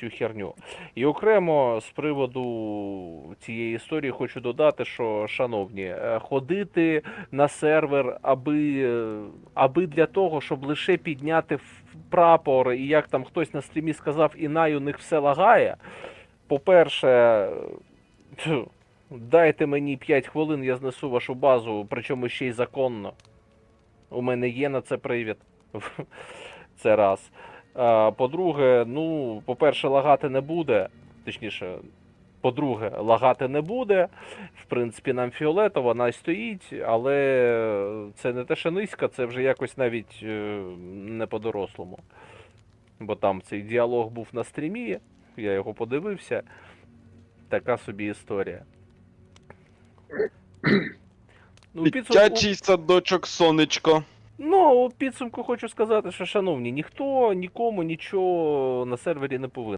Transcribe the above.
цю херню. І окремо з приводу цієї історії хочу додати, що, шановні, е, ходити на сервер, аби, е, аби для того, щоб лише підняти прапор, і як там хтось на стрімі сказав, і най у них все лагає. По-перше, дайте мені 5 хвилин, я знесу вашу базу, причому ще й законно. У мене є на це привід. Це раз. А, По-друге, ну, по-перше, лагати не буде. Точніше, по-друге, лагати не буде. В принципі, нам фіолетово, вона стоїть, але це не те, що низько, це вже якось навіть е, не по-дорослому. Бо там цей діалог був на стрімі, я його подивився. Така собі історія. Ну, підсумку- Дитячий садочок сонечко. Ну, у підсумку хочу сказати, що, шановні, ніхто нікому нічого на сервері не повинен.